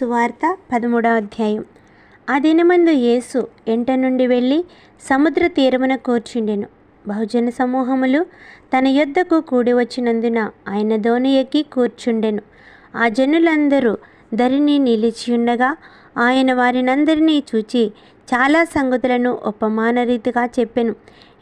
సువార్త పదమూడవ అధ్యాయం. ఆ దినమందు యేసు ఎంట నుండి వెళ్ళి సముద్ర తీరమున కూర్చుండెను. బహుజన సమూహములు తన యొద్దకు కూడి వచ్చినందున ఆయన దోణి ఎక్కి కూర్చుండెను. ఆ జనులందరూ ధరిని నిలిచియుండగా ఆయన వారినందరినీ చూచి చాలా సంగతులను ఉపమాన రీతిగా చెప్పెను.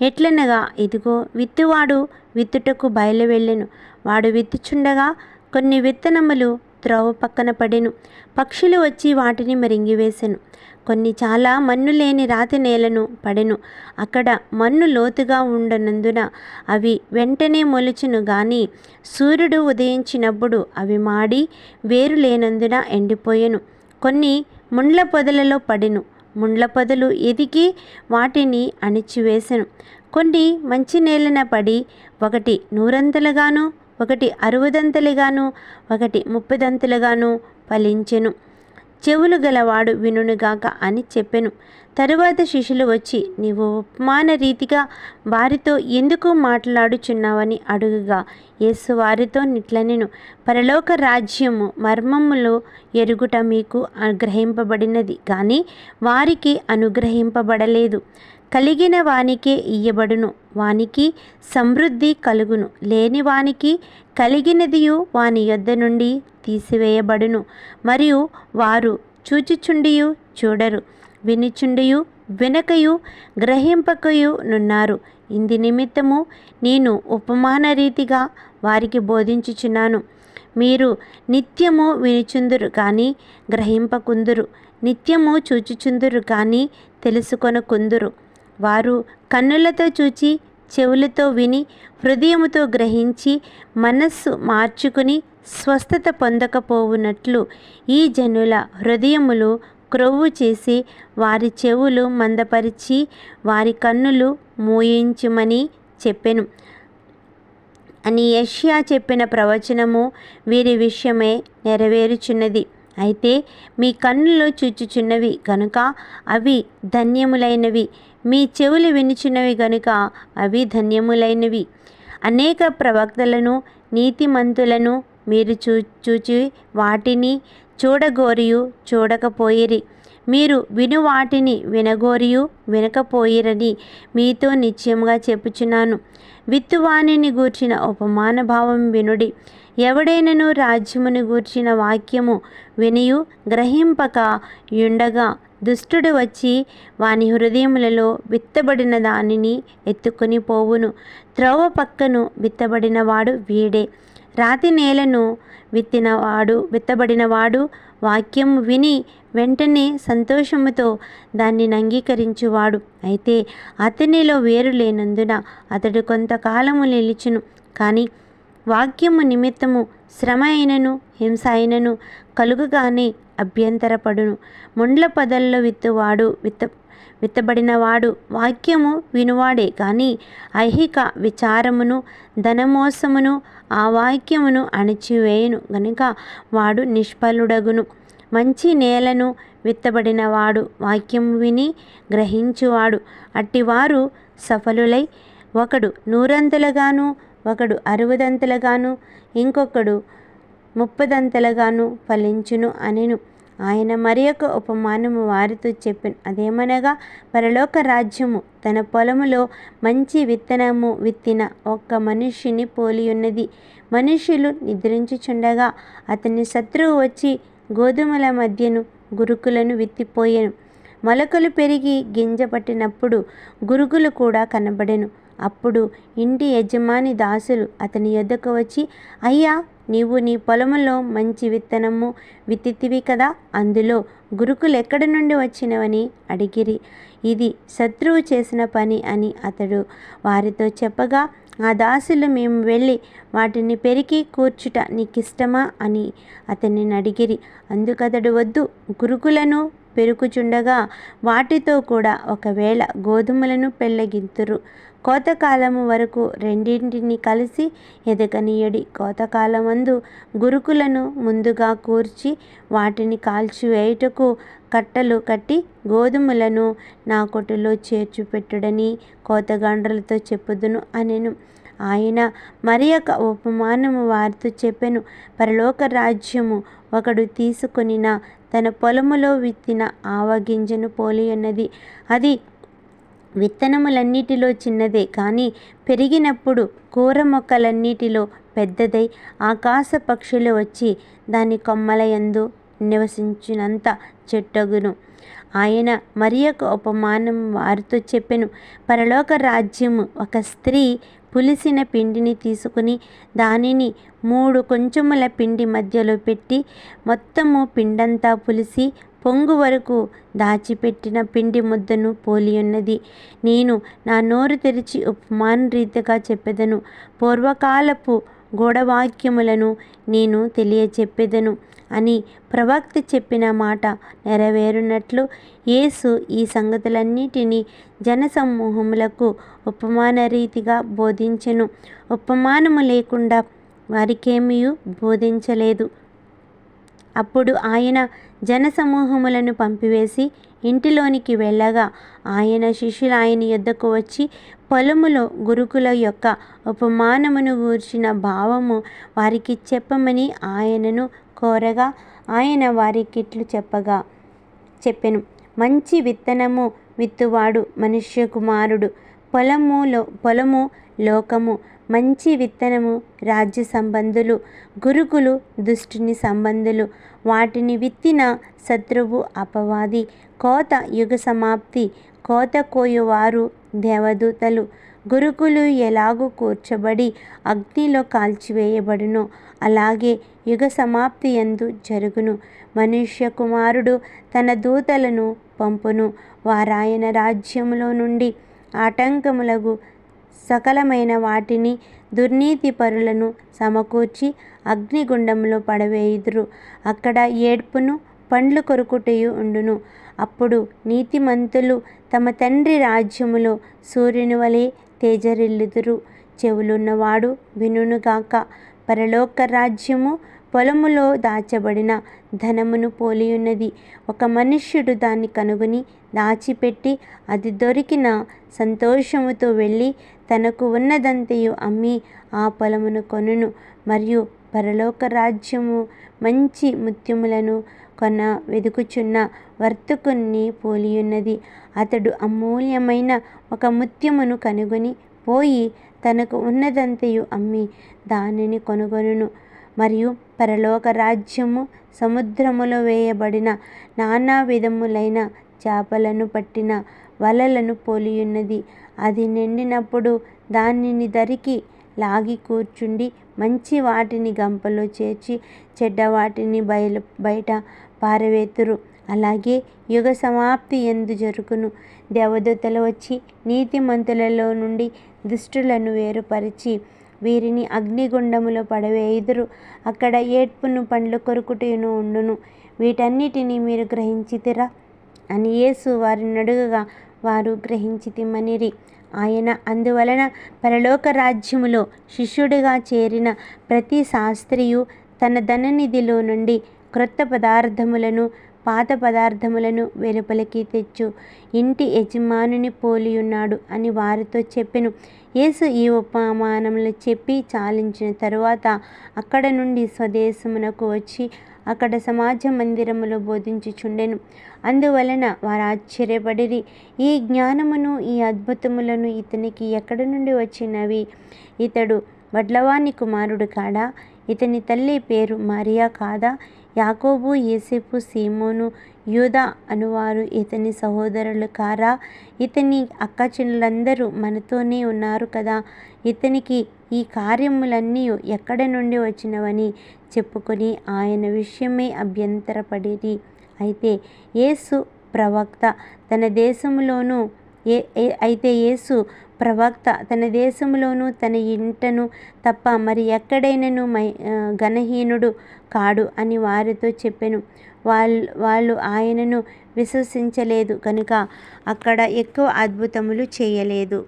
ఎట్లనగా ఇదిగో విత్తువాడు విత్తుటకు బయలు వెళ్ళెను వాడు విత్తుచుండగా కొన్ని విత్తనములు త్రోవ పక్కన పడెను. పక్షులు వచ్చి వాటిని మరింగివేసెను కొన్ని చాలా మన్ను లేని రాతి నేలను పడెను. అక్కడ మన్ను లోతుగా ఉండనందున అవి వెంటనే మొలుచును గాని సూర్యుడు ఉదయించినప్పుడు అవి మాడి వేరు లేనందున ఎండిపోయెను. కొన్ని ముండ్ల పొదలలో పడెను. ముండ్ల పొదలు ఎదిగి వాటిని అణిచివేశను కొన్ని మంచి నేలన పడి ఒకటి నూరంతలుగాను ఒకటి అరవదంతలుగాను ఒకటి ముప్పదంతలుగాను ఫలించెను. చెవులు గలవాడు వినునుగాక అని చెప్పెను. తరువాత శిష్యులు వచ్చి నీవు ఉపమాన రీతిగా వారితో ఎందుకు మాట్లాడుచున్నావని అడుగుగా. యేసు వారితో నిట్లనెను. పరలోక రాజ్యము మర్మములో ఎరుగుట మీకు అనుగ్రహింపబడినది కానీ వారికి అనుగ్రహింపబడలేదు. కలిగిన వానికే ఇయ్యబడును వానికి సమృద్ధి కలుగును. లేని వానికి కలిగినదియు వాని యొద్ద నుండి తీసివేయబడును మరియు వారు చూచుచుండియు చూడరు వినుచుండియు వినకయు గ్రహింపకయు నున్నారు. ఇంది నిమిత్తము నేను ఉపమాన రీతిగా వారికి బోధించుచున్నాను. మీరు నిత్యము వినుచుందురు కానీ గ్రహింపకుందురు నిత్యము చూచుచుందురు కానీ తెలుసుకొనకుందురు. వారు కన్నులతో చూచి చెవులతో విని హృదయముతో గ్రహించి మనస్సు మార్చుకుని స్వస్థత పొందకపోవునట్లు ఈ జనుల హృదయములు క్రొవ్వు చేసి వారి చెవులు మందపరిచి వారి కన్నులు మూయించుమని చెప్పెను. అని యష్యా చెప్పిన ప్రవచనము వీరి విషయమే నెరవేరుచున్నది. అయితే మీ కన్నులు చూచుచున్నవి కనుక అవి ధన్యములైనవి. మీ చెవులు వినిచినవి గనుక అవి ధన్యములైనవి. అనేక ప్రవక్తలను నీతిమంతులను మీరు చూ చూచి వాటిని చూడగోరియు చూడకపోయిరి. మీరు విను వాటిని వినగోరియు వినకపోయిరని మీతో నిశ్చయముగా చెప్పుచున్నాను. విత్తువాణిని గూర్చిన ఉపమాన భావం వినుడి. ఎవడైనను రాజ్యమును గూర్చిన వాక్యము వినియు గ్రహింపక యుండగా దుష్టుడు వచ్చి వాని హృదయములలో విత్తబడిన దానిని ఎత్తుకొని పోవును. త్రోవ పక్కను విత్తబడినవాడు వీడే. రాతి నేలను విత్తినవాడు విత్తబడినవాడు వాక్యం విని వెంటనే సంతోషముతో దాన్ని అంగీకరించువాడు. అయితే అతనిలో వేరు లేనందున అతడు కొంతకాలము నిలిచును. కానీ వాక్యము నిమిత్తము శ్రమ అయినను హింస అయినను కలుగుగానే అభ్యంతరపడును. ముండ్ల పదల్లో విత్తువాడు విత్త విత్తబడినవాడు వాక్యము వినువాడే కానీ ఐహిక విచారమును ధనమోసమును ఆ వాక్యమును అణిచివేయును. గనుక వాడు నిష్ఫలుడగును. మంచి నేలను విత్తబడినవాడు వాక్యం విని గ్రహించువాడు. అట్టివారు సఫలులై ఒకడు నూరంతులుగాను ఒకడు అరవదంతులుగాను ఇంకొకడు ముప్పదంతలుగాను ఫలించును అనెను. ఆయన మరి యొక్క ఉపమానము వారితో చెప్పాను. అదేమనగా పరలోక రాజ్యము తన పొలములో మంచి విత్తనము విత్తిన ఒక్క మనిషిని పోలియున్నది. మనుషులు నిద్రించుచుండగా అతని శత్రువు వచ్చి గోధుమల మధ్యను గురుకులను విత్తిపోయాను. మొలకలు పెరిగి గింజ పట్టినప్పుడు గురుగులు కూడా కనబడెను. అప్పుడు ఇంటి యజమాని దాసులు అతని యొద్దకు వచ్చి అయ్యా నీవు నీ పొలములో మంచి విత్తనము విత్తితివి కదా? అందులో గురుకులు ఎక్కడి నుండి వచ్చినవని అడిగిరి. ఇది శత్రువు చేసిన పని అని అతడు వారితో చెప్పగా ఆ దాసులు మేము వెళ్ళి వాటిని పెరికి కూర్చుట నీకిష్టమా? అని అతనిని అడిగిరి. అందుకతడు వద్దు గురుకులను పెరుకుచుండగా వాటితో కూడా ఒకవేళ గోధుమలను పెళ్ళగింతురు. కోతకాలము వరకు రెండింటిని కలిసి ఎదగనీయడి. కోతకాలమందు గురుకులను ముందుగా కూర్చి వాటిని కాల్చివేయుటకు కట్టలు కట్టి గోధుమలను నా కొట్టులో చేర్చిపెట్టుడని కోతగాండ్రలతో చెప్పుదును అనెను. ఆయన మరి ఒక ఉపమానము వారితో చెప్పెను. పరలోక రాజ్యము ఒకడు తీసుకొనిన తన పొలములో విత్తిన ఆవగింజను పోలి ఉన్నది అది విత్తనములన్నిటిలో చిన్నదే కానీ పెరిగినప్పుడు కూర మొక్కలన్నిటిలో పెద్దదై ఆకాశ పక్షులు వచ్చి దాని కొమ్మలయందు నివసించినంత చెట్టగును. ఆయన మరి ఒక ఉపమానం వారితో చెప్పెను. పరలోక రాజ్యము ఒక స్త్రీ పులిసిన పిండిని తీసుకుని దానిని మూడు కొంచెముల పిండి మధ్యలో పెట్టి మొత్తము పిండంతా పులిసి పొంగు వరకు దాచిపెట్టిన పిండి ముద్దను పోలియున్నది నేను నా నోరు తెరిచి ఉపమాన రీతిగా చెప్పెదను. పూర్వకాలపు గూఢవాక్యములను నేను తెలియచెప్పెదను అని ప్రవక్త చెప్పిన మాట నెరవేరునట్లు యేసు ఈ సంగతులన్నిటినీ జనసమూహములకు ఉపమాన రీతిగా బోధించెను. ఉపమానము లేకుండా వారికేమీ బోధించలేదు. అప్పుడు ఆయన జనసమూహములను పంపివేసి ఇంటిలోనికి వెళ్ళగా ఆయన శిష్యులు ఆయన యొద్దకు వచ్చి పొలములో గురుకుల యొక్క ఉపమానమును గూర్చిన భావము వారికి చెప్పమని ఆయనను కోరగా ఆయన వారికిట్లు చెప్పగా చెప్పెను. మంచి విత్తనము విత్తువాడు మనుష్య కుమారుడు పొలములో పొలము లోకము మంచి విత్తనము రాజ్య సంబంధులు గురుకులు దుష్టుని సంబంధులు. వాటిని విత్తిన శత్రువు అపవాది. కోత యుగ సమాప్తి. కోత కోయువారు దేవదూతలు గురుకులు ఎలాగూ కూర్చబడి అగ్నిలో కాల్చివేయబడును. అలాగే యుగ సమాప్తి ఎందు జరుగును. మనుష్య కుమారుడు తన దూతలను పంపును. వారాయన రాజ్యములో నుండి ఆటంకములకు సకలమైన వాటిని దుర్నీతి పరులను సమకూర్చి అగ్నిగుండంలో పడవేయుదురు. అక్కడ ఏడ్పును పండ్లు కొరుకుటయు ఉండును. అప్పుడు నీతిమంతులు తమ తండ్రి రాజ్యములో సూర్యుని వలె తేజరిల్లుదురు. చెవులున్నవాడు వినుగాక పరలోక రాజ్యము పొలములో దాచబడిన ధనమును పోలియున్నది. ఒక మనుష్యుడు దాన్ని కనుగొని దాచిపెట్టి అది దొరికిన సంతోషముతో వెళ్ళి తనకు ఉన్నదంతయు అమ్మి ఆ పొలమును కొనును. మరియు పరలోక రాజ్యము మంచి ముత్యములను పక్కన వెదుకుచున్న వర్తకుణ్ణి పోలియున్నది. అతడు అమూల్యమైన ఒక ముత్యమును కనుగొని పోయి తనకు ఉన్నదంతయు అమ్మి దానిని కొనుగొనును. మరియు పరలోక రాజ్యము సముద్రములో వేయబడిన నానా విధములైన చేపలను పట్టిన వలలను పోలియున్నది. అది నిండినప్పుడు దానిని దరికి లాగి కూర్చుండి మంచి వాటిని గంపలో చేర్చి చెడ్డ వాటిని బయలు బయట పారవేతురు. అలాగే యుగ సమాప్తి ఎందు జరుగును. దేవదూతలు వచ్చి నీతిమంతులలో నుండి దుష్టులను వేరుపరిచి వీరిని అగ్నిగుండములో పడవేయుదురు. అక్కడ ఏడ్పును పండ్లు కొరుకుటను ఉండును. వీటన్నిటిని మీరు గ్రహించితిరా? అని యేసు వారిని అడుగగా వారు గ్రహించితిమనిరి ఆయన అందువలన పరలోక రాజ్యములో శిష్యుడిగా చేరిన ప్రతి శాస్త్రియు తన ధననిధిలో నుండి క్రొత్త పదార్థములను పాత పదార్థములను వెలుపలికి తెచ్చు. ఇంటి యజమానుని పోలియున్నాడు అని వారితో చెప్పెను. యేసు ఈ ఉపమానములు చెప్పి చాలించిన తరువాత అక్కడ నుండి స్వదేశమునకు వచ్చి అక్కడ సమాజ మందిరములో బోధించుచుండెను. అందువలన వారు ఆశ్చర్యపడిరి ఈ జ్ఞానమును ఈ అద్భుతములను ఇతనికి ఎక్కడ నుండి వచ్చినవి? ఇతడు వడ్లవాణి కుమారుడు కాడా? ఇతని తల్లి పేరు మరియా కాదా? యాకోబు యేసేపు సీమోను యూదా అనువారు ఇతని సహోదరులు కారా? ఇతని అక్క అక్కచెల్లెలందరూ మనతోనే ఉన్నారు కదా? ఇతనికి ఈ కార్యములన్నీ ఎక్కడ నుండి వచ్చినవని చెప్పుకొని ఆయన విషయమే అభ్యంతరపడేది అయితే యేసు ప్రవక్త తన దేశంలోనూ ఏ అయితే యేసు ప్రవక్త తన దేశంలోనూ తన ఇంటను తప్ప మరి ఎక్కడైనను మై ఘనహీనుడు కాడు అని వారితో చెప్పాను. వాళ్ళు వాళ్ళు ఆయనను విశ్వసించలేదు కనుక అక్కడ ఎక్కువ అద్భుతములు చేయలేదు.